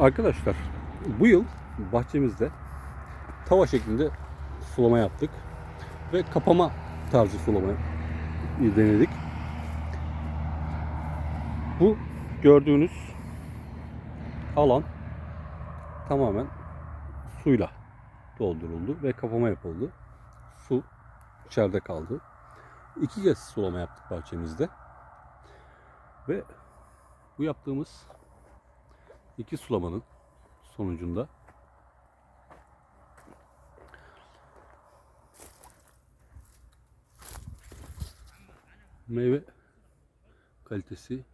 Arkadaşlar bu yıl bahçemizde tava şeklinde sulama yaptık ve kapama tarzı sulama denedik. Bu gördüğünüz alan tamamen suyla dolduruldu ve kapama yapıldı. Su içeride kaldı. İki kez sulama yaptık bahçemizde. Ve bu yaptığımız iki sulamanın sonucunda meyve kalitesi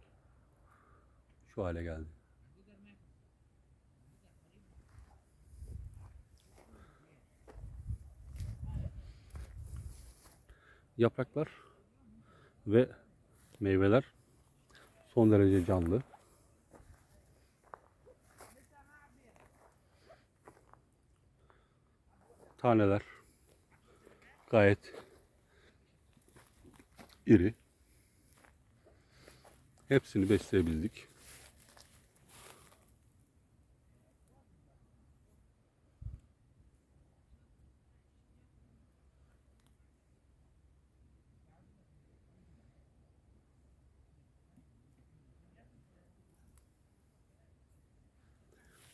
şu hale geldi. Yapraklar ve meyveler son derece canlı. Taneler gayet iri. Hepsini besleyebildik.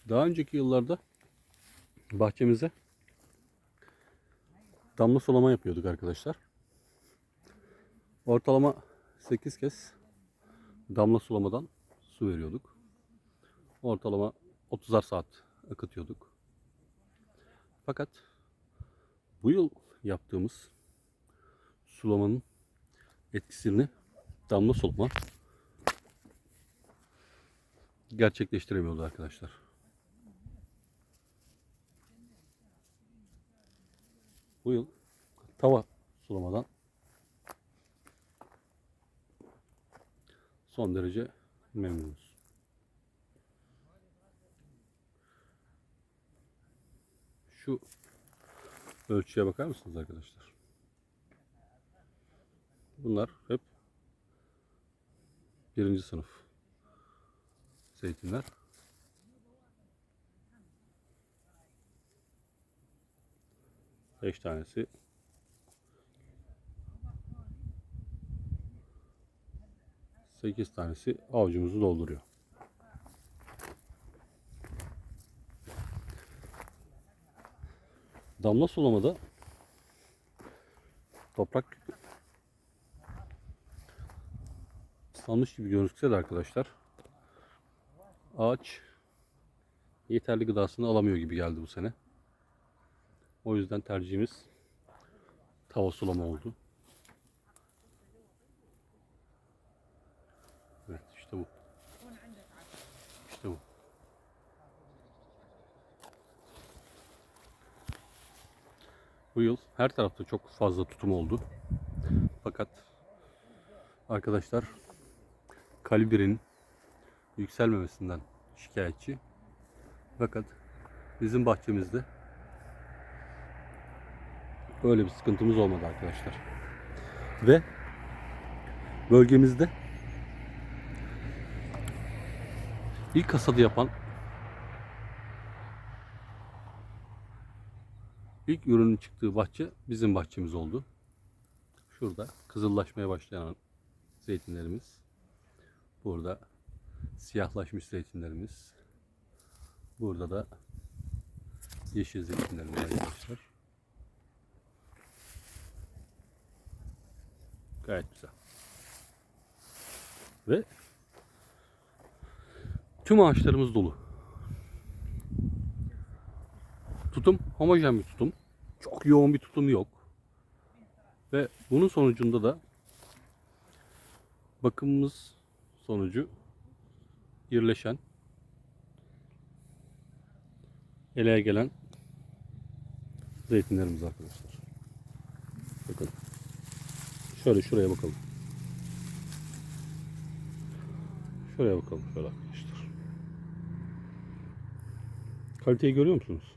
Daha önceki yıllarda bahçemize damla sulama yapıyorduk arkadaşlar. Ortalama 8 kez damla sulamadan su veriyorduk. Ortalama 30'ar saat akıtıyorduk. Fakat bu yıl yaptığımız sulamanın etkisini damla sulama gerçekleştiremiyordu arkadaşlar. Bu yıl tava sulamadan son derece memnunuz. Şu ölçüye bakar mısınız arkadaşlar? Bunlar hep birinci sınıf zeytinler. Beş tanesi sekiz tanesi avucumuzu dolduruyor. Damla sulamada toprak ıslanmış gibi gözükse de arkadaşlar ağaç yeterli gıdasını alamıyor gibi geldi bu sene. O yüzden tercihimiz tava sulama oldu. Evet işte bu. İşte bu. Bu yıl her tarafta çok fazla tutum oldu. Fakat arkadaşlar kalibrenin yükselmemesinden şikayetçi. Fakat bizim bahçemizde Böyle bir sıkıntımız olmadı arkadaşlar. Ve bölgemizde ilk hasadı yapan ilk ürünün çıktığı bahçe bizim bahçemiz oldu. Şurada kızıllaşmaya başlayan zeytinlerimiz. Burada siyahlaşmış zeytinlerimiz. Burada da yeşil zeytinlerimiz arkadaşlar. Gayet güzel. Ve tüm ağaçlarımız dolu. Tutum homojen bir tutum. Çok yoğun bir tutum yok. Ve bunun sonucunda da bakımımız sonucu birleşen eleye gelen zeytinlerimiz arkadaşlar. Bakın. Şöyle şuraya bakalım. Şuraya bakalım şöyle arkadaşlar. Kaliteyi görüyor musunuz?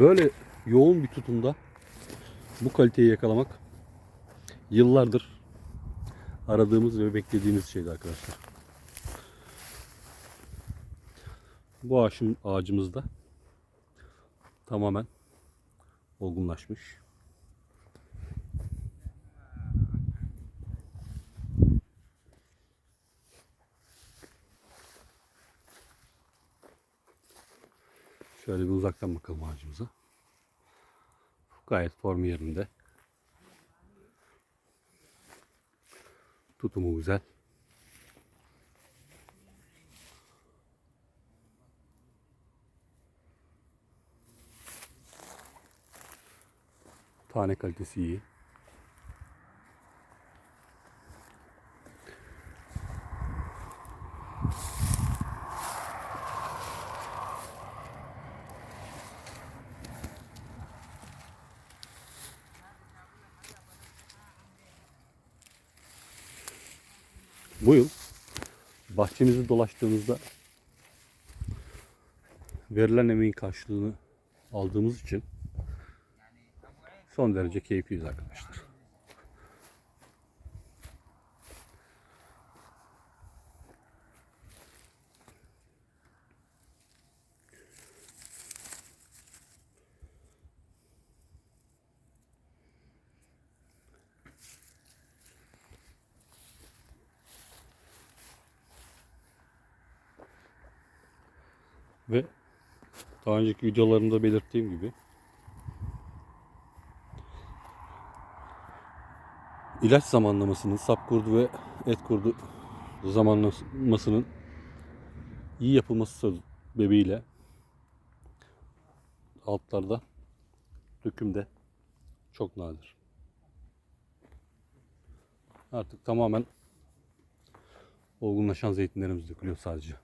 Böyle yoğun bir tutumda bu kaliteyi yakalamak yıllardır aradığımız ve beklediğimiz şeydi arkadaşlar. Bu ağaçım, ağacımız da tamamen olgunlaşmış. Şöyle bir uzaktan bakalım ağacımıza. Gayet formu yerinde. Tutumu güzel. Tane kalitesi iyi. Bu yıl bahçemizi dolaştığımızda verilen emeğin karşılığını aldığımız için son derece keyifliyiz arkadaşlar. Ve daha önceki videolarımda belirttiğim gibi ilaç zamanlamasının, sap kurdu ve et kurdu zamanlamasının iyi yapılması sebebiyle altlarda dökümde çok nadir. Artık tamamen olgunlaşan zeytinlerimiz dökülüyor sadece.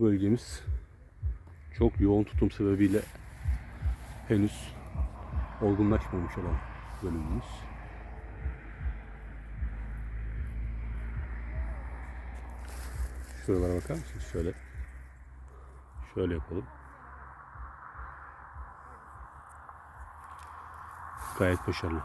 bölgemiz çok yoğun tutum sebebiyle henüz olgunlaşmamış olan bölümümüz. Şuralara bakar mısınız? Şöyle. Şöyle yapalım. Gayet başarılı.